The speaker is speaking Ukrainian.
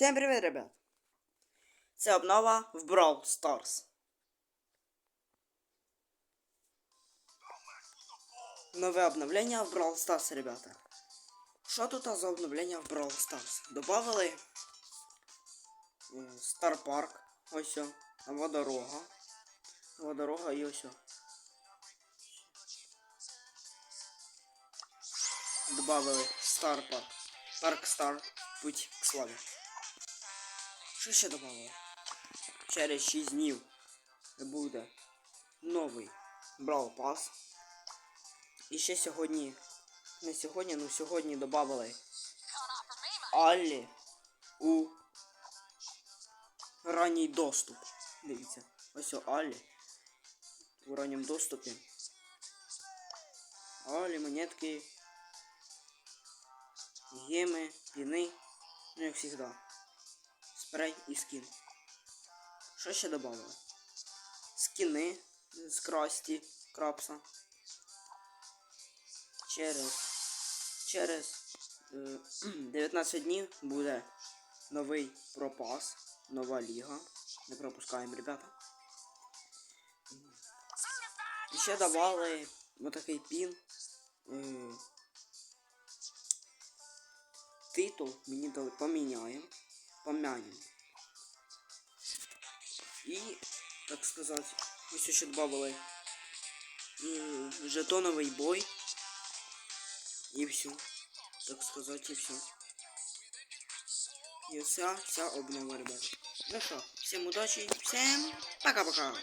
Всем привет, ребят! Це обнова в Brawl Stars. Нове обновлення в Brawl Stars, ребята. Що тут за обновлення в Brawl Stars? Добавили Star Park, ось о, нова дорога. Нова дорога і ось. о. Добавили Star Park. Park Star. Путь к славі. Що ще добавили? Через 6 днів буде новий Brawl Pass. І ще сьогодні. Не сьогодні, ну сьогодні додали Аллі у ранній доступ. Дивіться. Ось о Аллі. У ранньому доступі. Аллі, монетки. Геми, піни. Ну, як завжди. Спрей і скін. Що ще додали? Скіни з красті крапса. Через через е, 19 днів буде новий пропас, нова ліга. Не пропускаємо, ребята. І ще давали отакий пін. Е, титул мені дали поміняємо. Помянем. И, так сказать, ось еще добавили жетоновый бой. И все. Так сказать, и все. И вся, вся обнова, ребят. Ну что, всем удачи, всем пока-пока.